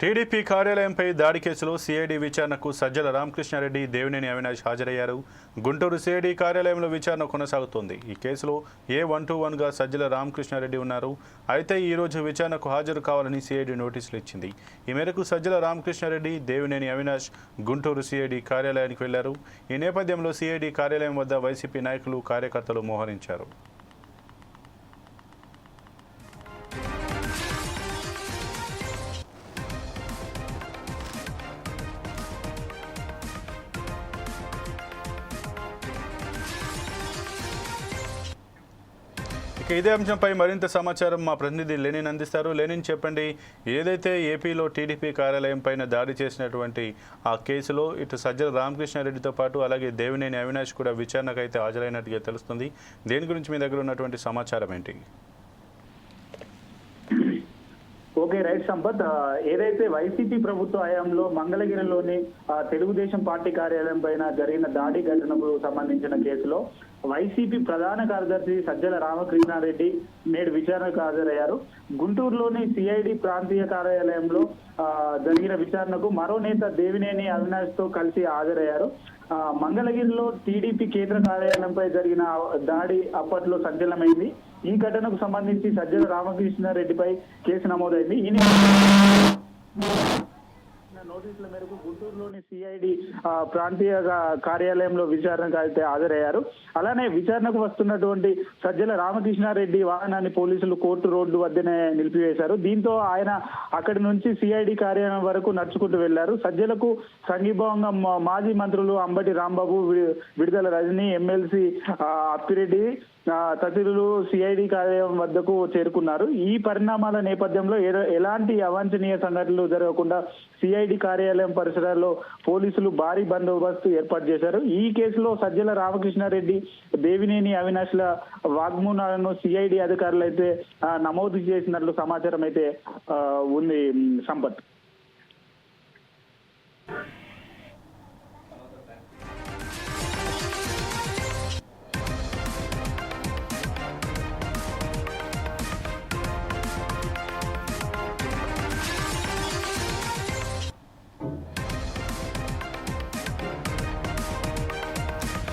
TDP కార్యాలయంపై దాడి కేసులో CID విచారణకు సజ్జల రామకృష్ణారెడ్డి దేవినేని అవినాష్ హాజరయ్యారు. గుంటూరు సిఐడి కార్యాలయంలో విచారణ కొనసాగుతోంది. ఈ కేసులో ఏ వన్ టూ వన్గా సజ్జల రామకృష్ణారెడ్డి ఉన్నారు. అయితే ఈరోజు విచారణకు హాజరు కావాలని సిఐడి నోటీసులు ఇచ్చింది. ఈ మేరకు సజ్జల రామకృష్ణారెడ్డి దేవినేని అవినాష్ గుంటూరు సిఐడి కార్యాలయానికి వెళ్ళారు. ఈ నేపథ్యంలో సిఐడి కార్యాలయం వద్ద వైసీపీ నాయకులు కార్యకర్తలు మోహరించారు. ఇక ఇదే అంశంపై మరింత సమాచారం మా ప్రతినిధి లెనిన్ అందిస్తారు. లెనిన్ చెప్పండి ఏదైతే ఏపీలో టీడీపీ కార్యాలయం పైన దాడి చేసినటువంటి ఆ కేసులో ఇటు సజ్జల రామకృష్ణారెడ్డితో పాటు అలాగే దేవినేని అవినాష్ కూడా విచారణకు అయితే హాజరైనట్టుగా తెలుస్తుంది. దేని గురించి మీ దగ్గర ఉన్నటువంటి సమాచారం ఏంటి? ఓకే రైట్ సంపత్ ఏదైతే వైసీపీ ప్రభుత్వ హయాంలో మంగళగిరిలోని తెలుగుదేశం పార్టీ కార్యాలయం పైన జరిగిన దాడి ఘటనకు సంబంధించిన కేసులో వైసీపీ ప్రధాన కార్యదర్శి సజ్జల రామకృష్ణారెడ్డి నేడు విచారణకు హాజరయ్యారు. గుంటూరులోని సిఐడి ప్రాంతీయ కార్యాలయంలో జరిగిన విచారణకు మరో నేత దేవినేని అవినాష్తో కలిసి హాజరయ్యారు. మంగళగిరిలో టీడీపీ కేంద్ర కార్యాలయంపై జరిగిన దాడి అప్పట్లో సంచలనమైంది. ఈ ఘటనకు సంబంధించి సజ్జల రామకృష్ణారెడ్డిపై కేసు నమోదైంది. ఈ నోటీసుల మేరకు గుంటూరులోని సిఐడి ప్రాంతీయ కార్యాలయంలో విచారణకు అయితే హాజరయ్యారు. అలానే విచారణకు వస్తున్నటువంటి సజ్జల రామకృష్ణారెడ్డి వాహనాన్ని పోలీసులు కోర్టు రోడ్డు వద్దనే నిలిపివేశారు. దీంతో ఆయన అక్కడి నుంచి సిఐడి కార్యాలయం వరకు నడుచుకుంటూ వెళ్ళారు. సజ్జలకు సంఘీభావంగా మా- మాజీ మంత్రులు అంబటి రాంబాబు విడుదల రజని ఎమ్మెల్సీ అప్పిరెడ్డి తదితరులు సిఐడి కార్యాలయం వద్దకు చేరుకున్నారు. ఈ పరిణామాల నేపథ్యంలో ఎలాంటి అవాంఛనీయ సంఘటనలు జరగకుండా సిఐడి కార్యాలయం పరిసరాల్లో పోలీసులు భారీ బందోబస్తు ఏర్పాటు చేశారు. ఈ కేసులో సజ్జల రామకృష్ణారెడ్డి దేవినేని అవినాష్ల వాగ్మూనాలను సిఐడి అధికారులు అయితే నమోదు చేసినట్లు సమాచారం అయితే ఆ, ఉంది సంపత్.